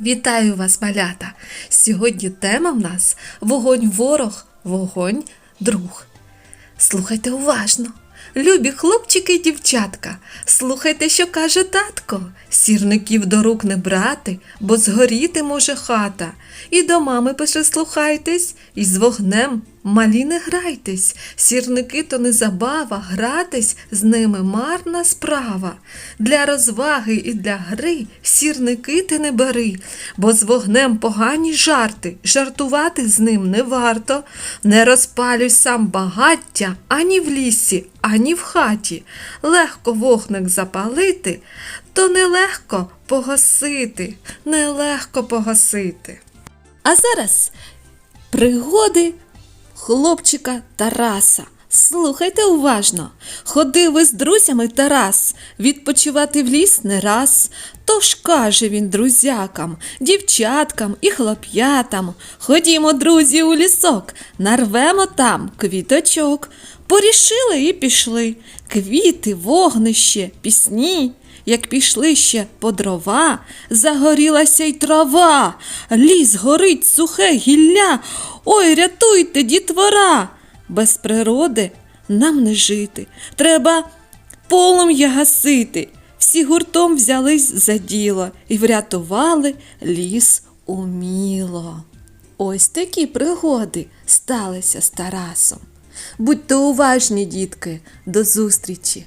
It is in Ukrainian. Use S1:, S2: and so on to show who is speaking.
S1: Вітаю вас, малята! Сьогодні тема в нас вогонь ворог, вогонь друг. Слухайте уважно. Любі хлопчики і дівчатка, слухайте, що каже татко. Сірників до рук не брати, бо згоріти може хата. І до мами прислухайтесь, і з вогнем малі не грайтесь. Сірники то не забава, гратись з ними марна справа. Для розваги і для гри сірники ти не бери, бо з вогнем погані жарти, жартувати з ним не варто. Не розпалюй сам багаття ані в лісі, ані в хаті. Легко вогник запалити, то нелегко погасити, нелегко погасити. А зараз пригоди хлопчика Тараса. Слухайте уважно. Ходив із друзями Тарас відпочивати в ліс не раз. Тож каже він друзякам, дівчаткам і хлоп'ятам. Ходімо, друзі, у лісок, нарвемо там квіточок. Порішили і пішли. Квіти, вогнище, пісні. Як пішли ще по дрова, загорілася й трава, ліс горить сухе гілля. Ой, рятуйте, дітвора! Без природи нам не жити. Треба полум'я гасити. Всі гуртом взялись за діло і врятували ліс уміло. Ось такі пригоди сталися з Тарасом. Будьте уважні, дітки, до зустрічі!